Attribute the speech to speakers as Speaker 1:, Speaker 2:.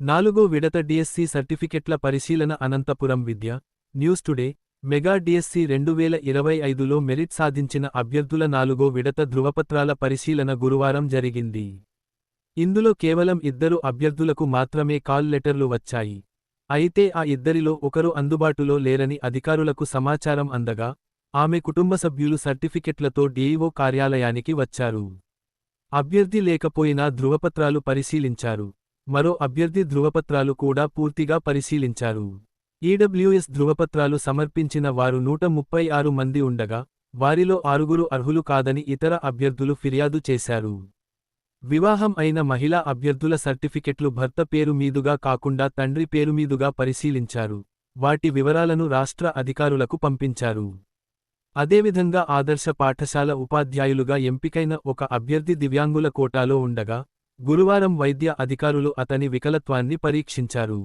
Speaker 1: నాలుగో విడత డిఎస్సి సర్టిఫికెట్ల పరిశీలన Anantapuram Vidya news today mega DSC రెండు వేల ఇరవై ఐదులో మెరిట్ సాధించిన అభ్యర్థుల నాలుగో విడత ధృవపత్రాల పరిశీలన గురువారం జరిగింది. ఇందులో కేవలం ఇద్దరు అభ్యర్థులకు మాత్రమే కాల్ లెటర్లు వచ్చాయి. అయితే ఆ ఇద్దరిలో ఒకరు అందుబాటులో లేరని అధికారులకు సమాచారం అందగా ఆమె కుటుంబ సభ్యులు సర్టిఫికెట్లతో డీఈఓ కార్యాలయానికి వచ్చారు. అభ్యర్థి లేకపోయినా ధృవపత్రాలు పరిశీలించారు. మరో అభ్యర్థి ధృవపత్రాలు కూడా పూర్తిగా పరిశీలించారు. ఈడబ్ల్యూఎస్ ధృవపత్రాలు సమర్పించిన వారు నూట ముప్పై ఆరు మంది ఉండగా వారిలో ఆరుగురు అర్హులు కాదని ఇతర అభ్యర్థులు ఫిర్యాదు చేశారు. వివాహం అయిన మహిళా అభ్యర్థుల సర్టిఫికెట్లు భర్త పేరు మీదుగా కాకుండా తండ్రి పేరు మీదుగా పరిశీలించారు. వాటి వివరాలను రాష్ట్ర అధికారులకు పంపించారు. అదేవిధంగా ఆదర్శ పాఠశాల ఉపాధ్యాయులుగా ఎంపికైన ఒక అభ్యర్థి దివ్యాంగుల కోటాలో ఉండగా గురువారం వైద్య అధికారులు అతని వికలత్వాన్ని పరీక్షించారు.